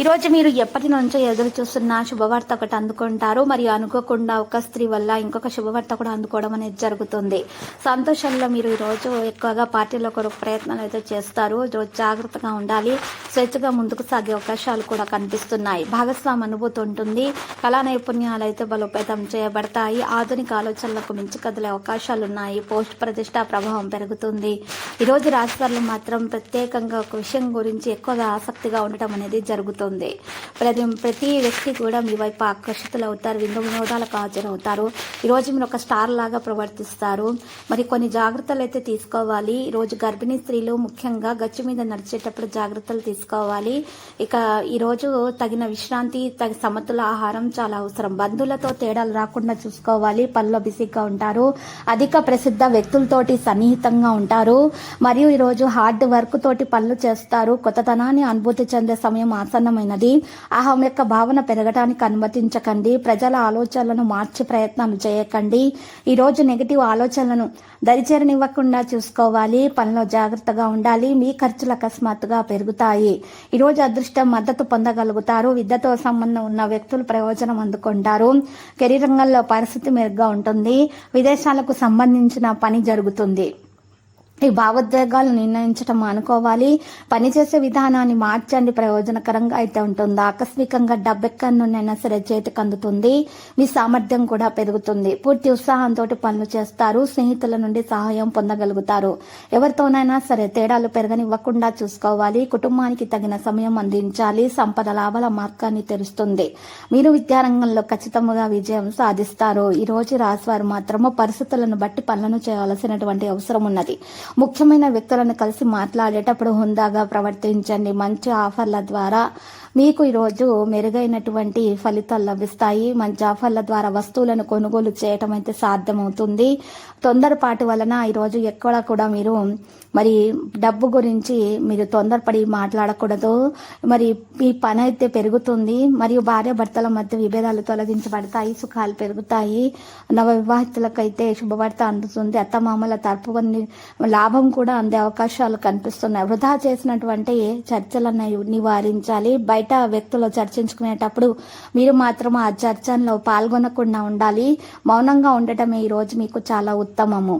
ఈరోజు మీరు ఎప్పటి నుంచో ఎదురు చూస్తున్న శుభవార్త ఒకటి అందుకుంటారు. మరియు అనుకోకుండా ఒక స్త్రీ వల్ల ఇంకొక శుభవార్త కూడా అందుకోవడం అనేది జరుగుతుంది. సంతోషంలో మీరు ఈ రోజు ఎక్కువగా పార్టీలో కూడా ప్రయత్నాలు అయితే చేస్తారు. రోజు జాగ్రత్తగా ఉండాలి. స్వేచ్ఛగా ముందుకు సాగే అవకాశాలు కూడా కనిపిస్తున్నాయి. భాగస్వామి అనుభూతి ఉంటుంది. కళా నైపుణ్యాలు అయితే బలోపేతం చేయబడతాయి. ఆధునిక ఆలోచనలకు మించి కదిలే అవకాశాలు ఉన్నాయి. పోస్ట్ ప్రతిష్ట ప్రభావం పెరుగుతుంది. ఈరోజు రాశివారులు మాత్రం ప్రత్యేకంగా ఒక విషయం గురించి ఎక్కువగా ఆసక్తిగా ఉండటం అనేది జరుగుతుంది. ఉంది. ప్రతి ప్రతి వ్యక్తి కూడా మీ వైపు ఆకర్షితులు అవుతారు విందు వినోదాలకు హాజరవుతారు. ఈరోజు మీరు ఒక స్టార్ లాగా ప్రవర్తిస్తారు. మరి కొన్ని జాగ్రత్తలు అయితే తీసుకోవాలి. ఈరోజు గర్భిణీ స్త్రీలు ముఖ్యంగా గచ్చు మీద నడిచేటప్పుడు జాగ్రత్తలు తీసుకోవాలి. ఇక ఈరోజు తగిన విశ్రాంతి తగిన సమతుల ఆహారం చాలా అవసరం. బంధువులతో తేడాలు రాకుండా చూసుకోవాలి. పనిలో బిజీగా ఉంటారు. అధిక ప్రసిద్ధ వ్యక్తులతోటి సన్నిహితంగా ఉంటారు. మరియు ఈరోజు హార్డ్ వర్క్ తోటి పనులు చేస్తారు. కొత్తతనాన్ని అనుభూతి చెందే సమయం ఆసన్నమైనది అహం యొక్క భావన పెరగడానికి అనుమతించకండి. ప్రజల ఆలోచనలను మార్చే ప్రయత్నాలు చేయకండి. ఈరోజు నెగిటివ్ ఆలోచనలను దరిచేరనివ్వకుండా చూసుకోవాలి. పనిలో జాగ్రత్తగా ఉండాలి. మీ ఖర్చులు అకస్మాత్తుగా పెరుగుతాయి. ఈ రోజు అదృష్టం మద్దతు పొందగలుగుతారు. విద్యతో సంబంధం ఉన్న వ్యక్తులు ప్రయోజనం అందుకుంటారు. కెరీర్ రంగంలో పరిస్థితి మెరుగ్గా ఉంటుంది. విదేశాలకు సంబంధించిన పని జరుగుతుంది. ఈ భావోద్వేగాలు నిర్ణయించడం అనుకోవాలి. పనిచేసే విధానాన్ని మార్చండి. ప్రయోజనకరంగా అయితే ఉంటుంది. ఆకస్మికంగా డబ్బెక్కడి నుండైనా సరే చేతికి అందుతుంది మీ సామర్థ్యం కూడా పెరుగుతుంది. పూర్తి ఉత్సాహంతో పనులు చేస్తారు. స్నేహితుల నుండి సహాయం పొందగలుగుతారు. ఎవరితోనైనా సరే తేడాలు పెరగనివ్వకుండా చూసుకోవాలి. కుటుంబానికి తగిన సమయం అందించాలి. సంపద లాభాల మార్గాన్ని తెరుస్తుంది. మీరు విద్యారంగంలో ఖచ్చితంగా విజయం సాధిస్తారు. ఈ రోజు రాశివారు మాత్రము పరిస్థితులను బట్టి పనులను చేయాల్సినటువంటి అవసరం ఉన్నది. ముఖ్యమైన వ్యక్తులను కలిసి మాట్లాడేటప్పుడు హుందాగా ప్రవర్తించండి. మంచి ఆఫర్ల ద్వారా మీకు ఈరోజు మెరుగైనటువంటి ఫలితాలు లభిస్తాయి. మంచి ఆఫర్ల ద్వారా వస్తువులను కొనుగోలు చేయటం అయితే సాధ్యమవుతుంది. తొందరపాటు వలన ఈరోజు ఎక్కడ కూడా మీరు మరి డబ్బు గురించి మీరు తొందరపడి మాట్లాడకూడదు. మరి మీ పని అయితే పెరుగుతుంది. మరియు భార్య భర్తల మధ్య విభేదాలు తొలగించబడతాయి. సుఖాలు పెరుగుతాయి. నవ వివాహితులకైతే శుభవార్త అందుతుంది. అత్తమామల తరపు కొన్ని లాభం కూడా అందే అవకాశాలు కనిపిస్తున్నాయి. వృధా చేసినటువంటి చర్చలను నివారించాలి. బయట వ్యక్తులు చర్చించుకునేటప్పుడు మీరు మాత్రం ఆ చర్చల్లో పాల్గొనకుండా ఉండాలి. మౌనంగా ఉండటమే ఈ రోజు మీకు చాలా ఉత్తమము.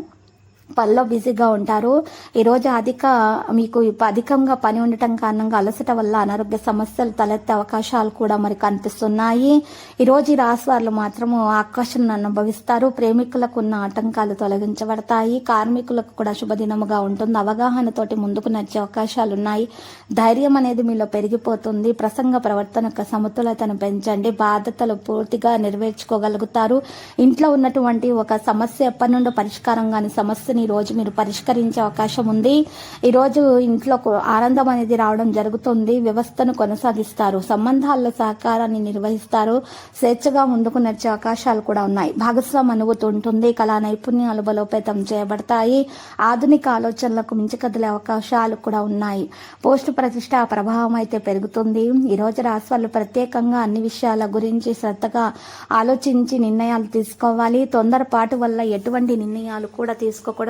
పనిలో బిజీగా ఉంటారు. ఈరోజు అధిక మీకు అధికంగా పని ఉండటం కారణంగా అలసట వల్ల అనారోగ్య సమస్యలు తలెత్తే అవకాశాలు కూడా మరి కనిపిస్తున్నాయి. ఈరోజు ఈ రాశి వారు మాత్రము ఆకర్షణను అనుభవిస్తారు. ప్రేమికులకు ఉన్న ఆటంకాలు తొలగించబడతాయి. కార్మికులకు కూడా శుభదినముగా ఉంటుంది. అవగాహనతోటి ముందుకు నచ్చే అవకాశాలు ఉన్నాయి. ధైర్యం అనేది మీలో పెరిగిపోతుంది. ప్రసంగ ప్రవర్తన యొక్క సమతులతను పెంచండి. బాధ్యతలు పూర్తిగా నెరవేర్చుకోగలుగుతారు. ఇంట్లో ఉన్నటువంటి ఒక సమస్య ఎప్పటి నుండో పరిష్కారం కాని సమస్యని ఈ రోజు మీరు పరిష్కరించే అవకాశం ఉంది. ఈరోజు ఇంట్లో ఆనందం అనేది రావడం జరుగుతుంది. వ్యవస్థను కొనసాగిస్తారు. సంబంధాల్లో సహకారాన్ని నిర్వహిస్తారు. స్వేచ్ఛగా ముందుకు నడిచే అవకాశాలు కూడా ఉన్నాయి. భాగస్వామి అనుగుతుంటుంది ఉంటుంది కళా నైపుణ్యాలు బలోపేతం చేయబడతాయి. ఆధునిక ఆలోచనలకు మించి కదిలే అవకాశాలు కూడా ఉన్నాయి. పోస్ట్ ప్రతిష్ట ప్రభావం అయితే పెరుగుతుంది. ఈ రోజు రాశి వాళ్ళు ప్రత్యేకంగా అన్ని విషయాల గురించి శ్రద్ధగా ఆలోచించి నిర్ణయాలు తీసుకోవాలి. తొందరపాటు వల్ల ఎటువంటి నిర్ణయాలు కూడా తీసుకోకూడదు.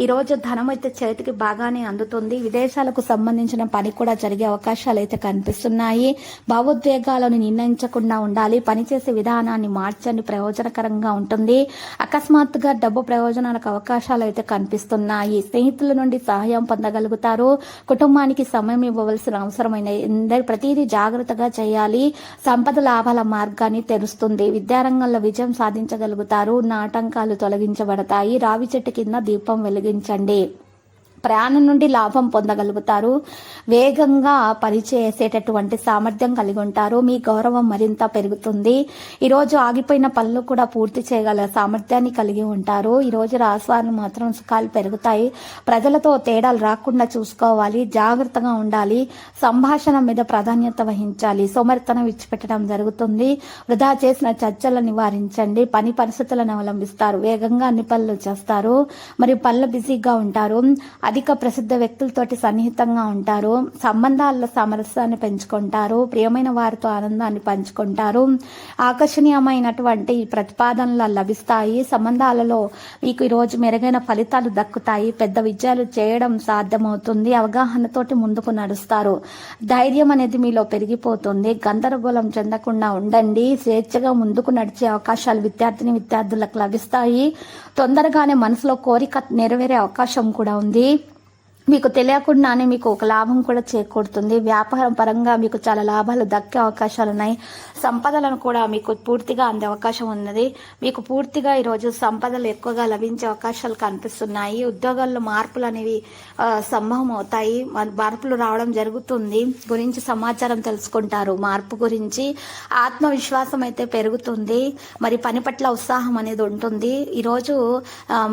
ఈ రోజు ధనం అయితే చేతికి బాగానే అందుతుంది. విదేశాలకు సంబంధించిన పని కూడా జరిగే అవకాశాలు అయితే కనిపిస్తున్నాయి. భావోద్వేగాలను నిర్ణయించకుండా ఉండాలి. పనిచేసే విధానాన్ని మార్చండి. ప్రయోజనకరంగా ఉంటుంది. అకస్మాత్తుగా డబ్బు ప్రయోజనాలకు అవకాశాలు అయితే కనిపిస్తున్నాయి. స్నేహితుల నుండి సహాయం పొందగలుగుతారు. కుటుంబానికి సమయం ఇవ్వవలసిన అవసరమైన ప్రతిదీ జాగ్రత్తగా చేయాలి. సంపద లాభాల మార్గాన్ని తెరుస్తుంది. విద్యారంగంలో విజయం సాధించగలుగుతారు. ఉన్న ఆటంకాలు తొలగించబడతాయి. రావి చెట్టు కింద దీపం వెలిగించండి. ప్రయాణం నుండి లాభం పొందగలుగుతారు. వేగంగా పనిచేసేటటువంటి సామర్థ్యం కలిగి ఉంటారు. మీ గౌరవం మరింత పెరుగుతుంది. ఈరోజు ఆగిపోయిన పనులు కూడా పూర్తి చేయగల సామర్థ్యాన్ని కలిగి ఉంటారు. ఈరోజు రాసువారిని మాత్రం సుఖాలు పెరుగుతాయి. ప్రజలతో తేడాలు రాకుండా చూసుకోవాలి. జాగ్రత్తగా ఉండాలి. సంభాషణ మీద ప్రాధాన్యత వహించాలి. సోమరితనం విడిచిపెట్టడం జరుగుతుంది. వృధా చేసిన చర్చలను నివారించండి. పని పరిస్థితులను అవలంబిస్తారు. వేగంగా అన్ని పనులు చేస్తారు. మరియు పనులు బిజీగా ఉంటారు. అధిక ప్రసిద్ధ వ్యక్తులతోటి సన్నిహితంగా ఉంటారు. సంబంధాల్లో సామరస్యాన్ని పెంచుకుంటారు. ప్రియమైన వారితో ఆనందాన్ని పంచుకుంటారు. ఆకర్షణీయమైనటువంటి ప్రతిపాదనలు లభిస్తాయి. సంబంధాలలో మీకు ఈరోజు మెరుగైన ఫలితాలు దక్కుతాయి. పెద్ద విజయాలు చేయడం సాధ్యమవుతుంది. అవగాహనతోటి ముందుకు నడుస్తారు. ధైర్యం అనేది మీలో పెరిగిపోతుంది. గందరగోళం చెందకుండా ఉండండి. స్వేచ్ఛగా ముందుకు నడిచే అవకాశాలు విద్యార్థిని విద్యార్థులకు లభిస్తాయి. తొందరగానే మనసులో కోరిక నెరవేరే అవకాశం కూడా ఉంది. మీకు తెలియకుండానే మీకు ఒక లాభం కూడా చేకూరుతుంది. వ్యాపారం పరంగా మీకు చాలా లాభాలు దక్కే అవకాశాలు ఉన్నాయి. సంపదలను కూడా మీకు పూర్తిగా అందే అవకాశం ఉన్నది. మీకు పూర్తిగా ఈరోజు సంపదలు ఎక్కువగా లభించే అవకాశాలు కనిపిస్తున్నాయి. ఉద్యోగాల్లో మార్పులు అనేవి సంభవం అవుతాయి. మార్పులు రావడం జరుగుతుంది. గురించి సమాచారం తెలుసుకుంటారు. మార్పు గురించి ఆత్మవిశ్వాసం అయితే పెరుగుతుంది. మరి పని పట్ల ఉత్సాహం అనేది ఉంటుంది. ఈరోజు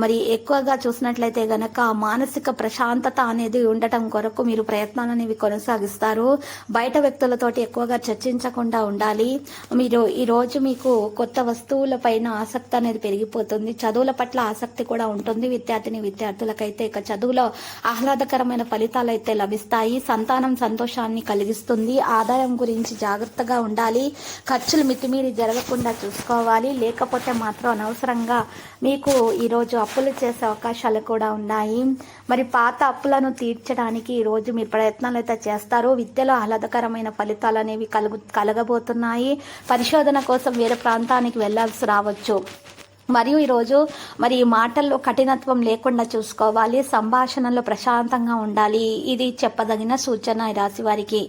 మరి ఎక్కువగా చూసినట్లయితే గనక మానసిక ప్రశాంతత అనేది ఉండటం కొరకు మీరు ప్రయత్నాలు అనేవి కొనసాగిస్తారు. బయట వ్యక్తులతోటి ఎక్కువగా చర్చించకుండా ఉండాలి. మీరు ఈ రోజు మీకు కొత్త వస్తువుల పైన ఆసక్తి అనేది పెరిగిపోతుంది. చదువుల పట్ల ఆసక్తి కూడా ఉంటుంది. విద్యార్థిని విద్యార్థులకైతే ఇక చదువులో ఆహ్లాదకరమైన ఫలితాలు అయితే లభిస్తాయి. సంతానం సంతోషాన్ని కలిగిస్తుంది. ఆదాయం గురించి జాగ్రత్తగా ఉండాలి. ఖర్చులు మితిమీరి జరగకుండా చూసుకోవాలి. లేకపోతే మాత్రం అనవసరంగా మీకు ఈరోజు అప్పులు చేసే అవకాశాలు కూడా ఉన్నాయి. మరి పాత అప్పులను తీర్చడానికి ఈరోజు రోజు మీరు ప్రయత్నాలు అయితే చేస్తారు విద్యలో ఆహ్లాదకరమైన ఫలితాలు అనేవి కలుగు కలగబోతున్నాయి. పరిశోధన కోసం వేరే ప్రాంతానికి వెళ్ళాల్సి రావచ్చు. మరియు ఈరోజు మరి ఈ మాటల్లో కఠినత్వం లేకుండా చూసుకోవాలి సంభాషణలో ప్రశాంతంగా ఉండాలి. ఇది చెప్పదగిన సూచన ఈ రాశి వారికి.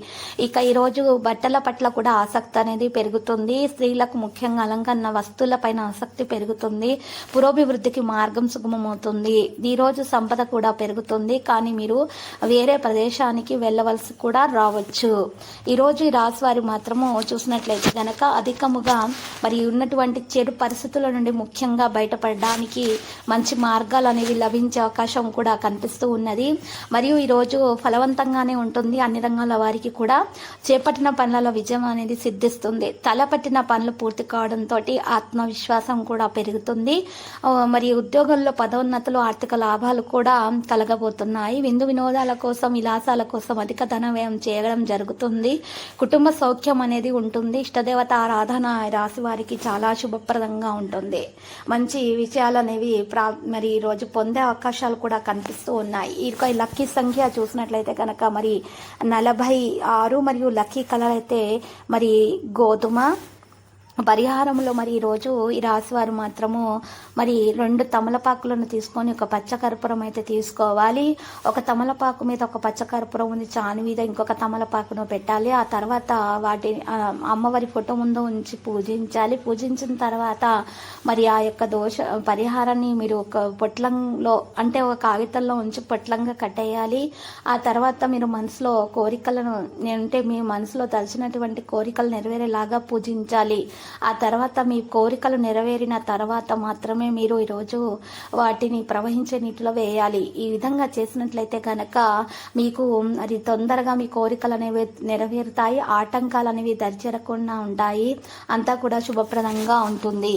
ఇక ఈరోజు బట్టల పట్ల కూడా ఆసక్తి అనేది పెరుగుతుంది. స్త్రీలకు ముఖ్యంగా అలంకరణ వస్తువులపైన ఆసక్తి పెరుగుతుంది. పురోభివృద్ధికి మార్గం సుగమమవుతుంది. ఈరోజు సంపద కూడా పెరుగుతుంది. కానీ మీరు వేరే ప్రదేశానికి వెళ్ళవలసి కూడా రావచ్చు. ఈరోజు ఈ రాశి వారి మాత్రము చూసినట్లయితే గనక అధికముగా మరి ఉన్నటువంటి చెడు పరిస్థితుల నుండి ముఖ్యంగా బయటపడడానికి మంచి మార్గాలు అనేవి లభించే అవకాశం కూడా కనిపిస్తూ ఉన్నది. మరియు ఈరోజు ఫలవంతంగానే ఉంటుంది. అన్ని రంగాల వారికి కూడా చేపట్టిన పనులలో విజయం అనేది సిద్ధిస్తుంది. తలపట్టిన పనులు పూర్తి కావడంతో ఆత్మవిశ్వాసం కూడా పెరుగుతుంది. మరి ఉద్యోగంలో పదోన్నతులు ఆర్థిక లాభాలు కూడా కలగబోతున్నాయి. విందు వినోదాల కోసం విలాసాల కోసం అధిక ధన వ్యయం చేయడం జరుగుతుంది. కుటుంబ సౌఖ్యం అనేది ఉంటుంది. ఇష్టదేవత ఆరాధన రాశి వారికి చాలా శుభప్రదంగా ఉంటుంది. మంచి విషయాలు అనేవి ప్రా మరి ఈ రోజు పొందే అవకాశాలు కూడా కనిపిస్తూ ఉన్నాయి. ఈ లక్కీ సంఖ్య చూసినట్లయితే కనుక మరి నలభై ఆరు మరియు లక్కీ కలర్ అయితే మరి గోధుమ పరిహారంలో మరి ఈరోజు ఈ రాశివారు మాత్రము మరి రెండు తమలపాకులను తీసుకొని ఒక పచ్చకర్పూరం అయితే తీసుకోవాలి. ఒక తమలపాకు మీద ఒక పచ్చకర్పూరం ఉంది చాను మీద ఇంకొక తమలపాకును పెట్టాలి. ఆ తర్వాత వాటిని అమ్మవారి ఫోటో ముందు ఉంచి పూజించాలి. పూజించిన తర్వాత మరి ఆ యొక్క దోష పరిహారాన్ని మీరు ఒక పొట్లంలో అంటే ఒక కాగితంలో ఉంచి పొట్లంగా కట్టేయాలి. ఆ తర్వాత మీరు మనసులో కోరికలను అంటే మీ మనసులో తలచినటువంటి కోరికలు నెరవేరేలాగా పూజించాలి. ఆ తర్వాత మీ కోరికలు నెరవేరిన తర్వాత మాత్రమే మీరు ఈరోజు వాటిని ప్రవహించే నీటిలో వేయాలి. ఈ విధంగా చేసినట్లయితే కనుక మీకు అది తొందరగా మీ కోరికలు అనేవి నెరవేరుతాయి ఆటంకాలు అనేవి దరిచేరకుండా ఉంటాయి. అంతా కూడా శుభప్రదంగా ఉంటుంది.